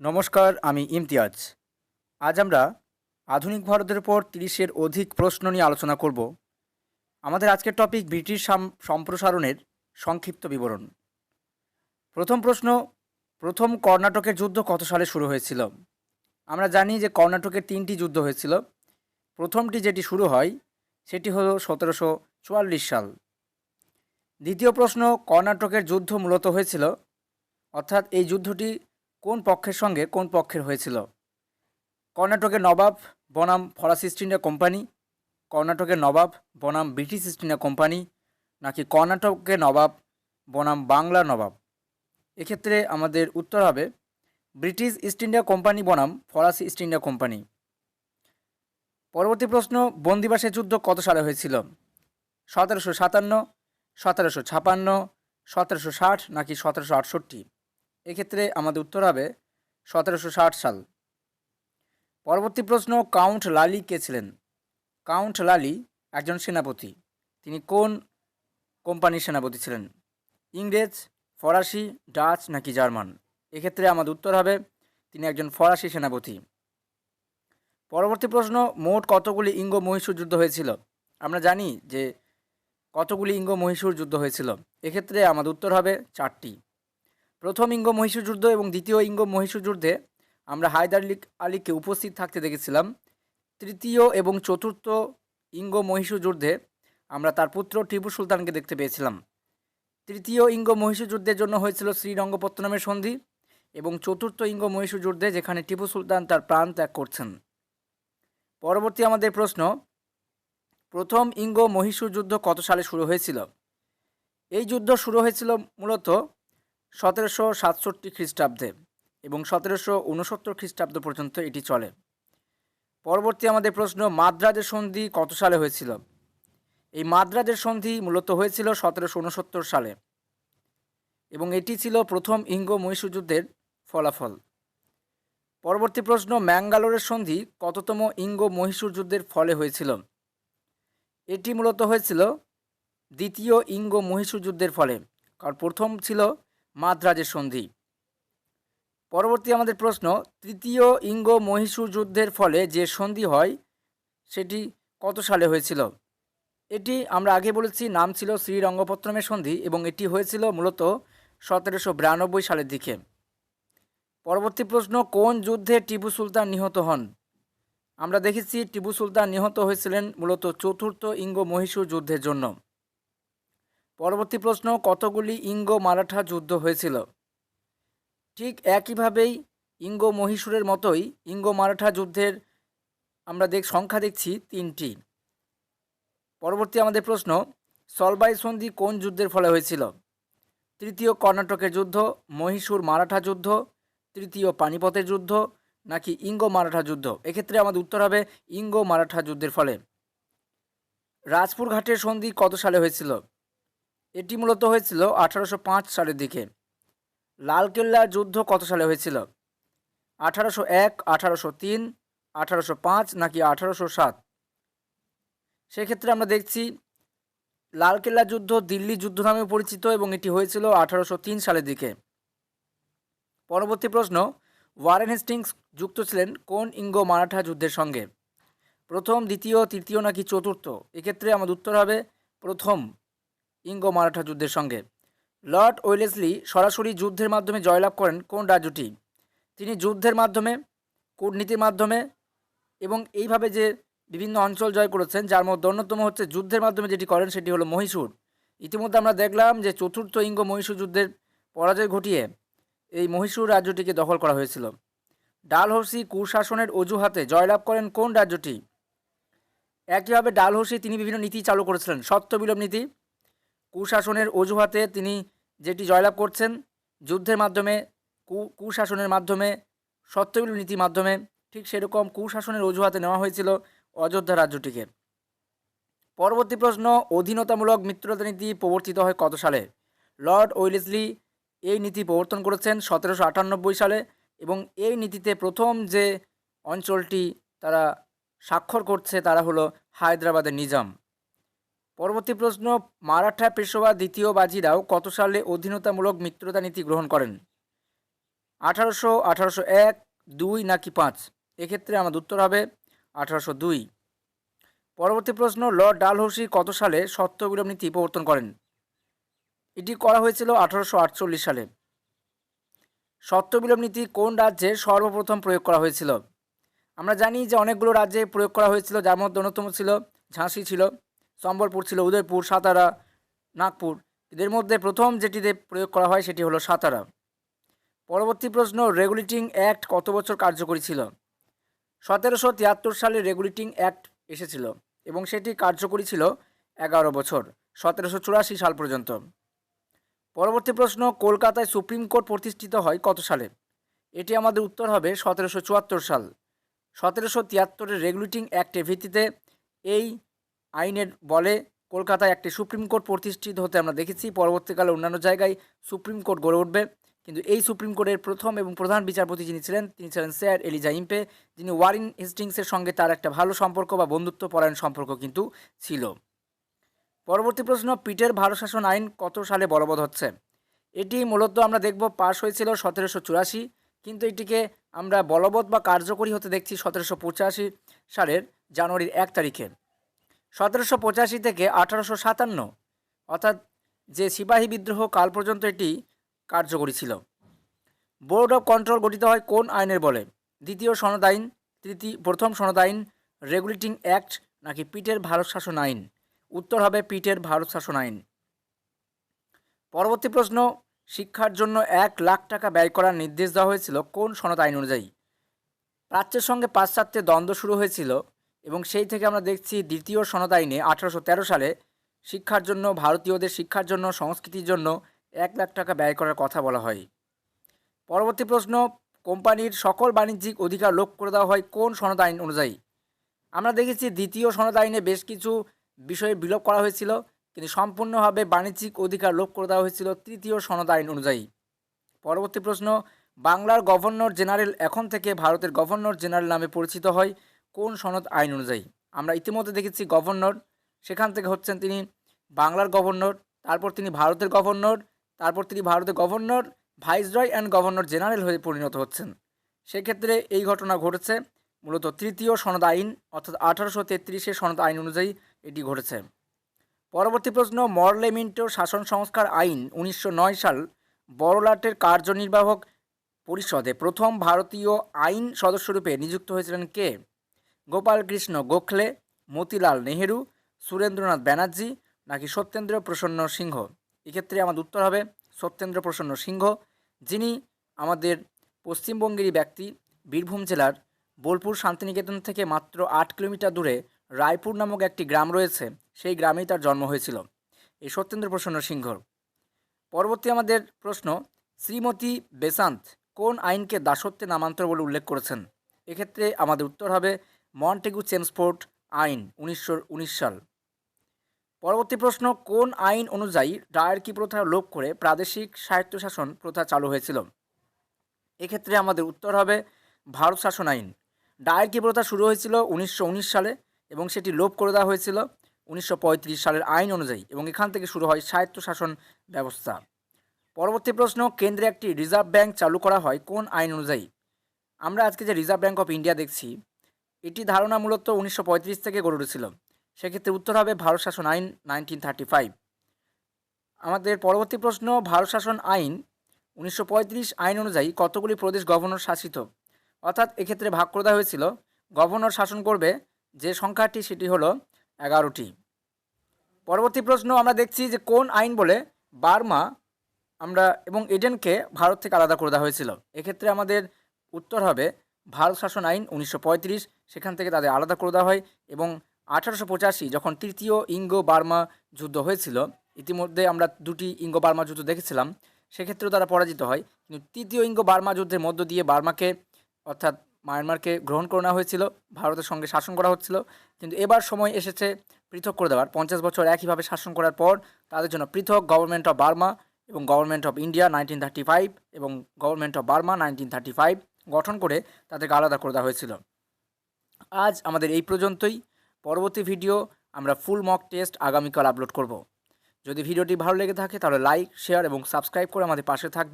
নমস্কার, আমি ইমতিয়াজ। আজ আমরা আধুনিক ভারতের উপর তিরিশের অধিক প্রশ্ন নিয়ে আলোচনা করব। আমাদের আজকের টপিক ব্রিটিশ সাম- সম্প্রসারণের সংক্ষিপ্ত বিবরণ। প্রথম প্রশ্ন, প্রথম কর্ণাটকের যুদ্ধ কত সালে শুরু হয়েছিল? আমরা জানি যে কর্ণাটকের তিনটি যুদ্ধ হয়েছিল। প্রথমটি যেটি শুরু হয়, সেটি হলো সতেরোশো চুয়াল্লিশ সাল। দ্বিতীয় প্রশ্ন, কর্ণাটকের যুদ্ধ মূলত হয়েছিল, অর্থাৎ এই যুদ্ধটি পক্ষের সঙ্গে কোন পক্ষের হয়েছিল? কর্ণাটকের নবাব বনাম ফরাসি ইস্ট ইন্ডিয়া কোম্পানি, কর্ণাটকের নবাব বনাম ব্রিটিশ ইস্ট ইন্ডিয়া কোম্পানি, নাকি কর্ণাটকের নবাব বনাম বাংলা নবাব? এক্ষেত্রে আমাদের উত্তর হবে ব্রিটিশ ইস্ট ইন্ডিয়া কোম্পানি বনাম ফরাসি ইস্ট ইন্ডিয়া কোম্পানি। পরবর্তী প্রশ্ন, বন্দিবাসের যুদ্ধ কত সালে হয়েছিল? সতেরোশো সাতান্ন, সতেরোশো ছাপান্ন, সতেরোশো ষাট, নাকি সতেরোশো আটষট্টি? এক্ষেত্রে আমাদের উত্তর হবে সতেরোশো ষাট সাল। পরবর্তী প্রশ্ন, কাউন্ট লালি কে ছিলেন? কাউন্ট লালি একজন সেনাপতি। তিনি কোন কোম্পানির সেনাপতি ছিলেন? ইংরেজ, ফরাসি, ডাচ নাকি জার্মান? এক্ষেত্রে আমাদের উত্তর হবে তিনি একজন ফরাসি সেনাপতি। পরবর্তী প্রশ্ন, মোট কতগুলি ইঙ্গ মহীশূর যুদ্ধ হয়েছিল? আমরা জানি যে কতগুলি ইঙ্গ মহীশূর যুদ্ধ হয়েছিল। এক্ষেত্রে আমাদের উত্তর হবে চারটি। প্রথম ইঙ্গ মহীশূর যুদ্ধ এবং দ্বিতীয় ইঙ্গ মহীশূর যুদ্ধে আমরা হায়দার আলী আলীকে উপস্থিত থাকতে দেখেছিলাম। তৃতীয় এবং চতুর্থ ইঙ্গ মহীশূর যুদ্ধে আমরা তার পুত্র টিপু সুলতানকে দেখতে পেয়েছিলাম। তৃতীয় ইঙ্গ মহীশূর যুদ্ধের জন্য হয়েছিল শ্রীরঙ্গপত্তনমের সন্ধি এবং চতুর্থ ইঙ্গ মহীশূর যুদ্ধে যেখানে টিপু সুলতান তার প্রাণ ত্যাগ করছেন। পরবর্তী আমাদের প্রশ্ন, প্রথম ইঙ্গ মহীশূর যুদ্ধ কত সালে শুরু হয়েছিল? এই যুদ্ধ শুরু হয়েছিল মূলত সতেরোশো সাতষট্টি খ্রিস্টাব্দে এবং সতেরোশো উনসত্তর খ্রিস্টাব্দ পর্যন্ত এটি চলে। পরবর্তী আমাদের প্রশ্ন, মাদ্রাজের সন্ধি কত সালে হয়েছিল? এই মাদ্রাজের সন্ধি মূলত হয়েছিল সতেরোশো উনসত্তর সালে এবং এটি ছিল প্রথম ইঙ্গ মহীশূর যুদ্ধের ফলাফল। পরবর্তী প্রশ্ন, ম্যাঙ্গালোরের সন্ধি কততম ইঙ্গ মহীশূর যুদ্ধের ফলে হয়েছিল? এটি মূলত হয়েছিল দ্বিতীয় ইঙ্গ মহীশূর যুদ্ধের ফলে, কারণ প্রথম ছিল মাদ্রাজের সন্ধি। পরবর্তী আমাদের প্রশ্ন, তৃতীয় ইঙ্গ মহীশূর যুদ্ধের ফলে যে সন্ধি হয়, সেটি কত সালে হয়েছিল? এটি আমরা আগে বলেছি, নাম ছিল শ্রীরঙ্গপত্রমের সন্ধি এবং এটি হয়েছিল মূলত সতেরোশো বিরানব্বই সালের দিকে। পরবর্তী প্রশ্ন, কোন যুদ্ধে টিপু সুলতান নিহত হন? আমরা দেখেছি, টিপু সুলতান নিহত হয়েছিলেন মূলত চতুর্থ ইঙ্গ মহীশূর যুদ্ধের জন্য। পরবর্তী প্রশ্ন, কতগুলি ইঙ্গ মারাঠা যুদ্ধ হয়েছিল? ঠিক একইভাবেই ইঙ্গ মহীশূরের মতোই ইঙ্গ মারাঠা যুদ্ধের আমরা দেখ, সংখ্যা দেখছি তিনটি। পরবর্তী আমাদের প্রশ্ন, সলবাই সন্ধি কোন যুদ্ধের ফলে হয়েছিল? তৃতীয় কর্ণাটকের যুদ্ধ, মহীশূর মারাঠা যুদ্ধ, তৃতীয় পানিপথের যুদ্ধ, নাকি ইঙ্গ মারাঠা যুদ্ধ? এক্ষেত্রে আমাদের উত্তর হবে ইঙ্গ মারাঠা যুদ্ধের ফলে। রাজপুর ঘাটের সন্ধি কত সালে হয়েছিল? এটি মূলত হয়েছিল আঠারোশো পাঁচ সালের দিকে। লালকেল্লার যুদ্ধ কত সালে হয়েছিল? আঠারোশো এক, আঠারোশো তিন, আঠারোশো পাঁচ নাকি আঠারোশো সাত? সেক্ষেত্রে আমরা দেখছি লালকেল্লা যুদ্ধ দিল্লি যুদ্ধ নামে পরিচিত এবং এটি হয়েছিল আঠারোশো তিন সালের দিকে। পরবর্তী প্রশ্ন, ওয়ারেন হেস্টিংস যুক্ত ছিলেন কোন ইঙ্গ মারাঠা যুদ্ধের সঙ্গে? প্রথম, দ্বিতীয়, তৃতীয় নাকি চতুর্থ? এক্ষেত্রে আমাদের উত্তর হবে প্রথম। ইঙ্গ মারাঠা যুদ্ধের সঙ্গে। লর্ড ওয়েলেসলি সরাসরি যুদ্ধের মাধ্যমে জয়লাভ করেন কোন রাজ্যটি? তিনি যুদ্ধের মাধ্যমে, কূটনীতির মাধ্যমে এবং এইভাবে যে বিভিন্ন অঞ্চল জয় করেছেন, যার মধ্যে অন্যতম হচ্ছে যুদ্ধের মাধ্যমে যেটি করেন সেটি হলো মহীশূর। ইতিমধ্যে আমরা দেখলাম যে চতুর্থ ইঙ্গ মহীশূর যুদ্ধের পরাজয় ঘটিয়ে এই মহীশূর রাজ্যটিকে দখল করা হয়েছিল। ডালহৌসি কুশাসনের অজুহাতে জয়লাভ করেন কোন রাজ্যটি? একইভাবে ডালহৌসি তিনি বিভিন্ন নীতি চালু করেছিলেন সত্য বিলোপ নীতি। কুশাসনের অজুহাতে তিনি যেটি জয়লাভ করছেন, যুদ্ধের মাধ্যমে, কু, কুশাসনের মাধ্যমে সত্যবিলোপ নীতির মাধ্যমে, ঠিক সেরকম কুশাসনের অজুহাতে নেওয়া হয়েছিল অযোধ্যা রাজ্যটিকে। পরবর্তী প্রশ্ন, অধীনতামূলক মিত্রতা নীতি প্রবর্তিত হয় কত সালে? লর্ড ওয়েলেসলি এই নীতি প্রবর্তন করেছেন সতেরোশো আটানব্বই সালে এবং এই নীতিতে প্রথম যে অঞ্চলটি তারা স্বাক্ষর করছে তারা হলো হায়দ্রাবাদের নিজাম। পরবর্তী প্রশ্ন, মারাঠা পেশোয়া দ্বিতীয় বাজিরাও কত সালে অধীনতামূলক মিত্রতা নীতি গ্রহণ করেন? আঠারোশো আঠারোশো এক, দুই নাকি পাঁচ? এক্ষেত্রে আমাদের উত্তর হবে আঠারোশো দুই। পরবর্তী প্রশ্ন, লর্ড ডালহৌসি কত সালে সত্য বিলোপ নীতি প্রবর্তন করেন? এটি করা হয়েছিল আঠারোশো আটচল্লিশ সালে। সত্য বিলোপ নীতি কোন রাজ্যে সর্বপ্রথম প্রয়োগ করা হয়েছিল? আমরা জানি যে অনেকগুলো রাজ্যে প্রয়োগ করা হয়েছিল, যার মধ্যে অন্যতম ছিল, ঝাঁসি ছিল। সম্বলপুর ছিল উদয়পুর, সাতারা, নাগপুর। এদের মধ্যে প্রথম যেটিতে প্রয়োগ করা হয় সেটি হলো সাতারা। পরবর্তী প্রশ্ন, রেগুলেটিং অ্যাক্ট কত বছর কার্যকরী ছিল? সতেরোশো তিয়াত্তর সালে রেগুলেটিং অ্যাক্ট এসেছিল এবং সেটি কার্যকরী ছিল এগারো বছর, সতেরোশো চুরাশি সাল পর্যন্ত। পরবর্তী প্রশ্ন, কলকাতায় সুপ্রিম কোর্ট প্রতিষ্ঠিত হয় কত সালে? এটি আমাদের উত্তর হবে সতেরোশো চুয়াত্তর সাল। সতেরোশো তিয়াত্তরের রেগুলেটিং অ্যাক্টের ভিত্তিতে এই আইনের বলে কলকাতায় একটি সুপ্রিম কোর্ট প্রতিষ্ঠিত হতে আমরা দেখেছি। পরবর্তীকালে অন্যান্য জায়গায় সুপ্রিম কোর্ট গড়ে উঠবে। কিন্তু এই সুপ্রিম কোর্টের প্রথম এবং প্রধান বিচারপতি যিনি ছিলেন, তিনি ছিলেন স্যার এলিজা ইম্পে, যিনি ওয়ারিন হেস্টিংসের সঙ্গে তার একটা ভালো সম্পর্ক বা বন্ধুত্ব পরায়ণ সম্পর্ক কিন্তু ছিল। পরবর্তী প্রশ্ন, পিটের ভারত শাসন আইন কত সালে বলবৎ হচ্ছে? এটি মূলত আমরা দেখব, পাশ হয়েছিল সতেরোশো চুরাশি, কিন্তু এটিকে আমরা বলবৎ বা কার্যকরী হতে দেখছি সতেরোশো পঁচাশি সালের জানুয়ারির এক তারিখে। সতেরোশো পঁচাশি থেকে আঠারোশো সাতান্ন, অর্থাৎ যে সিপাহী বিদ্রোহ কাল পর্যন্ত এটি কার্যকরী ছিল। বোর্ড অফ কন্ট্রোল গঠিত হয় কোন আইনের বলে? দ্বিতীয় সনদ আইন তৃতীয় প্রথম সনদ আইন, রেগুলেটিং অ্যাক্ট, নাকি পিটের ভারত শাসন আইন? উত্তর হবে পিটের ভারত শাসন আইন। পরবর্তী প্রশ্ন, শিক্ষার জন্য এক লাখ টাকা ব্যয় করার নির্দেশ দেওয়া হয়েছিল কোন সনদ আইন অনুযায়ী? প্রাচ্যের সঙ্গে পাশ্চাত্যের দ্বন্দ্ব শুরু হয়েছিল এবং সেই থেকে আমরা দেখছি দ্বিতীয় সনদ আইনে আঠারোশো তেরো সালে শিক্ষার জন্য, ভারতীয়দের শিক্ষার জন্য, সংস্কৃতির জন্য এক লাখ টাকা ব্যয় করার কথা বলা হয়। পরবর্তী প্রশ্ন, কোম্পানির সকল বাণিজ্যিক অধিকার লোপ করে দেওয়া হয় কোন সনদ আইন অনুযায়ী? আমরা দেখেছি দ্বিতীয় সনদ আইনে বেশ কিছু বিষয়ে বিলোপ করা হয়েছিল, কিন্তু সম্পূর্ণভাবে বাণিজ্যিক অধিকার লোপ করে দেওয়া হয়েছিল তৃতীয় সনদ আইন অনুযায়ী। পরবর্তী প্রশ্ন, বাংলার গভর্নর জেনারেল এখন থেকে ভারতের গভর্নর জেনারেল নামে পরিচিত হয়। কোন সনদ আইন অনুযায়ী? আমরা ইতিমধ্যে দেখেছি গভর্নর, সেখান থেকে হচ্ছেন তিনি বাংলার গভর্নর, তারপর তিনি ভারতের গভর্নর, তারপর তিনি ভারতের governor, viceroy and governor general হয়ে পরিণত হচ্ছেন। সেক্ষেত্রে এই ঘটনা ঘটেছে, মূলত তৃতীয় সনদ আইন, অর্থাৎ আঠারোশো তেত্রিশের সনদ আইন অনুযায়ী এটি ঘটেছে। পরবর্তী প্রশ্ন মরলেমিন্টো শাসন সংস্কার আইন উনিশশো নয় সাল বড়লাটের কার্যনির্বাহক পরিষদে প্রথম ভারতীয় আইন সদস্যরূপে নিযুক্ত হয়েছিলেন কে? গোপাল কৃষ্ণ গোখলে, মতিলাল নেহেরু, সুরেন্দ্রনাথ ব্যানার্জি নাকি সত্যেন্দ্র প্রসন্ন সিংহ? এক্ষেত্রে আমাদের উত্তর হবে সত্যেন্দ্র প্রসন্ন সিংহ। যিনি আমাদের পশ্চিমবঙ্গেরই ব্যক্তি, বীরভূম জেলার বোলপুর শান্তিনিকেতন থেকে মাত্র আট কিলোমিটার দূরে রায়পুর নামক একটি গ্রাম রয়েছে, সেই গ্রামেই তার জন্ম হয়েছিল, এই সত্যেন্দ্র প্রসন্ন সিংহর পরবর্তী আমাদের প্রশ্ন, শ্রীমতী বেসান্ত কোন আইনকে দাসত্বে নামান্তর বলে উল্লেখ করেছেন? এক্ষেত্রে আমাদের উত্তর হবে মন্টেগু চেমসফোর্ড আইন উনিশশো উনিশ সাল। পরবর্তী প্রশ্ন, কোন আইন অনুযায়ী ডায়ার্কি প্রথা লোপ করে প্রাদেশিক স্বায়ত্তশাসন প্রথা চালু হয়েছিল? এক্ষেত্রে আমাদের উত্তর হবে ভারত শাসন আইন। ডায়ার্কি প্রথা শুরু হয়েছিল উনিশশো উনিশ সালে এবং সেটি লোপ করে দেওয়া হয়েছিল উনিশশো পঁয়ত্রিশ সালের আইন অনুযায়ী এবং এখান থেকে শুরু হয় স্বায়ত্তশাসন ব্যবস্থা। পরবর্তী প্রশ্ন, কেন্দ্রে একটি রিজার্ভ ব্যাংক চালু করা হয় কোন আইন অনুযায়ী? আমরা আজকে যে রিজার্ভ ব্যাংক অফ ইন্ডিয়া দেখছি এটি ধারণা মূলত উনিশশো পঁয়ত্রিশ থেকে গড়ে উঠেছিল। সেক্ষেত্রে উত্তর হবে ভারত শাসন আইন নাইনটিন থার্টি ফাইভ। আমাদের পরবর্তী প্রশ্ন, ভারত শাসন আইন উনিশশো পঁয়ত্রিশ আইন অনুযায়ী কতগুলি প্রদেশ গভর্নর শাসিত? অর্থাৎ এক্ষেত্রে ভাগ করে দেওয়া হয়েছিল, গভর্নর শাসন করবে যে সংখ্যাটি সেটি হলো এগারোটি। পরবর্তী প্রশ্ন, আমরা দেখছি যে কোন আইন বলে বার্মা আমরা এবং এডেনকে ভারত থেকে আলাদা করে দেওয়া হয়েছিল। এক্ষেত্রে আমাদের উত্তর হবে, ভারত শাসন আইন উনিশশো পঁয়ত্রিশ সেখান থেকে তাদের আলাদা করে দেওয়া হয় এবং আঠারোশো পঁচাশি যখন তৃতীয় ইঙ্গো বার্মা যুদ্ধ হয়েছিল, ইতিমধ্যে আমরা দুটি ইঙ্গো বার্মা যুদ্ধ দেখেছিলাম, সেক্ষেত্রেও তারা পরাজিত হয়। কিন্তু তৃতীয় ইঙ্গো বার্মা যুদ্ধের মধ্য দিয়ে বার্মাকে, অর্থাৎ মায়ানমারকে গ্রহণ করে নেওয়া হয়েছিল, ভারতের সঙ্গে শাসন করা হচ্ছিল। কিন্তু এবার সময় এসেছে পৃথক করে দেওয়ার। পঞ্চাশ বছর একইভাবে শাসন করার পর তাদের জন্য পৃথক গভর্নমেন্ট অফ বার্মা এবং government of India nineteen thirty five এবং government of Burma nineteen thirty five গঠন করে তাদেরকে আলাদা করে দেওয়া হয়েছিল। আজ আমাদের এই পর্যন্তই। পরবর্তী ভিডিও আমরা ফুল মক টেস্ট আগামীকাল আপলোড করব। যদি ভিডিওটি ভালো লেগে থাকে তাহলে লাইক শেয়ার এবং সাবস্ক্রাইব করে আমাদের পাশে থাকবে